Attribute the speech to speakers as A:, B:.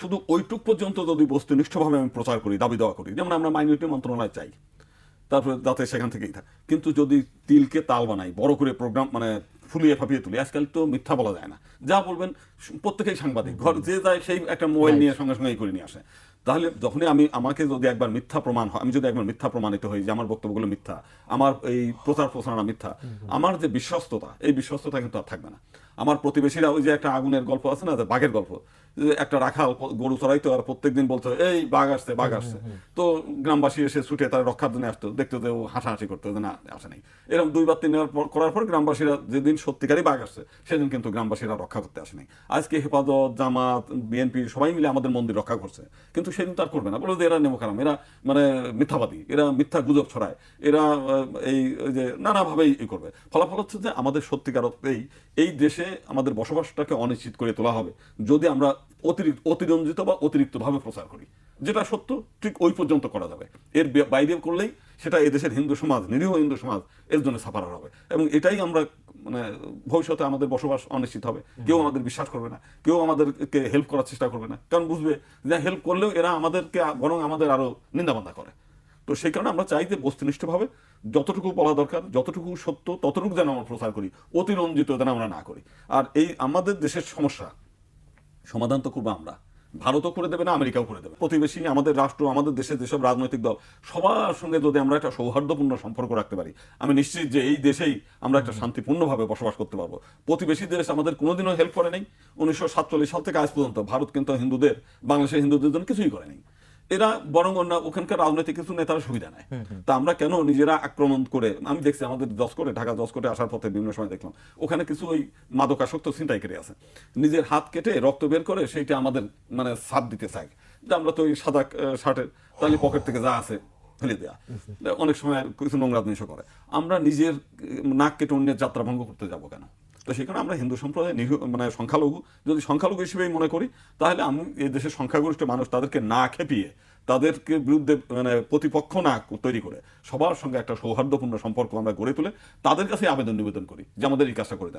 A: শুধু ওইটুক পর্যন্ত যদি বস্তুনিষ্ঠভাবে আমি প্রচার করি, দাবি দেওয়া করি, যেমন আমরা মাইনরিটি মন্ত্রণালয় চাই, তারপরে যাতে সেখান থেকেই থাকে। কিন্তু যদি তিলকে তাল বানাই, বড় করে প্রোগ্রাম মানে ফুলিয়ে ফাঁপিয়ে তুলি। আজকাল তো মিথ্যা বলা যায় না। যা বলবেন প্রত্যেকেই সাংবাদিক। ঘর যে যায় সেই একটা মোবাইল নিয়ে সঙ্গে সঙ্গে করে নিয়ে আসে। তাহলে যখনই আমি আমাকে যদি একবার মিথ্যা প্রমাণ হয় আমি যদি একবার মিথ্যা প্রমাণিত হই যে আমার বক্তব্যগুলো মিথ্যা আমার এই প্রচার প্রচারণা মিথ্যা আমার যে বিশ্বস্ততা এই বিশ্বস্ততা কিন্তু আর থাকবে না। আমার প্রতিবেশীরা ওই যে একটা আগুনের গল্প আছে না যে বাঘের গল্প একটা রাখাল প- গরু চড়াইতো আর প্রত্যেকদিন বলতো এই বাঘ আসছে বাঘ আসছে। তো গ্রামবাসী এসে ছুটে তার রক্ষার জন্য আসতো দেখতো যে ও হাসাহাসি করতো যে না আসে নাই। এরকম দুইবার তিনবার পর করার পর গ্রামবাসীরা যেদিন সত্যিকারই বাঘ আসছে। সেদিন কিন্তু গ্রামবাসীরা রক্ষা করতে আসে নাই আজকে হেফাজত, জামাত, বিএনপি সবাই মিলে আমাদের মন্দির রক্ষা করছে। কিন্তু সেদিন তার করবে না। বলে যে এরা নেমকারাম এরা মানে মিথ্যাবাদী। এরা মিথ্যা গুজব ছড়ায়। এরা এই যে নানাভাবেই ই করবে। ফলাফল হচ্ছে যে আমাদের সত্যিকার অর্থেই এই দেশে আমাদের বসবাসটাকে অনিশ্চিত করে তোলা হবে। যদি আমরা অতিরিক্ত অতিরঞ্জিত বা অতিরিক্তভাবে প্রচার করি। যেটা সত্য, ঠিক ওই পর্যন্ত করা যাবে। এর বাইরে করলেই সেটা এদেশের হিন্দু সমাজ, নিরীহ হিন্দু সমাজ, এর জন্য সাফার হবে। এবং এটাই আমরা মানে ভবিষ্যতে আমাদের বসবাস অনিশ্চিত হবে। কেউ আমাদের বিশ্বাস করবে না। কেউ আমাদেরকে হেল্প করার চেষ্টা করবে না। কারণ বুঝবে যে হেল্প করলেও এরা আমাদেরকে, বরং আমাদের আরও নিন্দাবান্ধা করে। তো সেই কারণে আমরা চাই যে বস্তুনিষ্ঠভাবে যতটুকু বলা দরকার, যতটুকু সত্য, ততটুকু যেন আমরা প্রচার করি, অতিরঞ্জিত যেন আমরা না করি। আর এই আমাদের দেশের সমস্যা, সমাধান তো করব আমরা। ভারতও করে দেবে না, আমেরিকাও করে দেবে। প্রতিবেশী আমাদের রাষ্ট্র, আমাদের দেশের যেসব রাজনৈতিক দল, সবার সঙ্গে যদি আমরা একটা সৌহার্দ্যপূর্ণ সম্পর্ক রাখতে পারি, আমি নিশ্চিত যে এই দেশেই আমরা একটা শান্তিপূর্ণভাবে বসবাস করতে পারব। প্রতিবেশী দেশ আমাদের কোনোদিনও হেল্প করে নেই। উনিশশো সাতচল্লিশ সাল থেকে আজ পর্যন্ত ভারত কিন্তু হিন্দুদের, বাংলাদেশের হিন্দুদের জন্য কিছুই করে নেই। এরা বরং অন্য ওখানকার রাজনৈতিক কিছু নেতারা সুবিধা নেয়। তা আমরা কেন নিজেরা আক্রমণ করে আমি দেখছি আমাদের দশকরে ঢাকা দশকরে আসার পথে বিভিন্ন সময় দেখলাম ওখানে কিছু ওই মাদকাসক্ত ছিনতাইকারী আছে। নিজের হাত কেটে রক্ত বের করে সেইটা আমাদের মানে সাপ দিতে চায়। যে আমরা তো ওই সাদা শার্টের তাহলে পকেট থেকে যা আছে ফেলে দেয়া। অনেক সময় কিছু নোংরা জিনিসও করে। আমরা নিজের নাক কেটে অন্যের যাত্রা ভঙ্গ করতে যাব কেন? তো সেখানে আমরা হিন্দু সম্প্রদায় নিরীহ- মানে সংখ্যালঘু, যদি সংখ্যালঘু হিসেবেই মনে করি, তাহলে আমি এই দেশের সংখ্যাগরিষ্ঠ মানুষ তাদেরকে না খেপিয়ে, তাদেরকে বিরুদ্ধে মানে প্রতিপক্ষ না তৈরি করে সবার সঙ্গে একটা সৌহার্দ্যপূর্ণ সম্পর্ক আমরা গড়ে তুলে তাদের কাছে আবেদন নিবেদন করি যে আমাদের এই কাজটা করে দেন।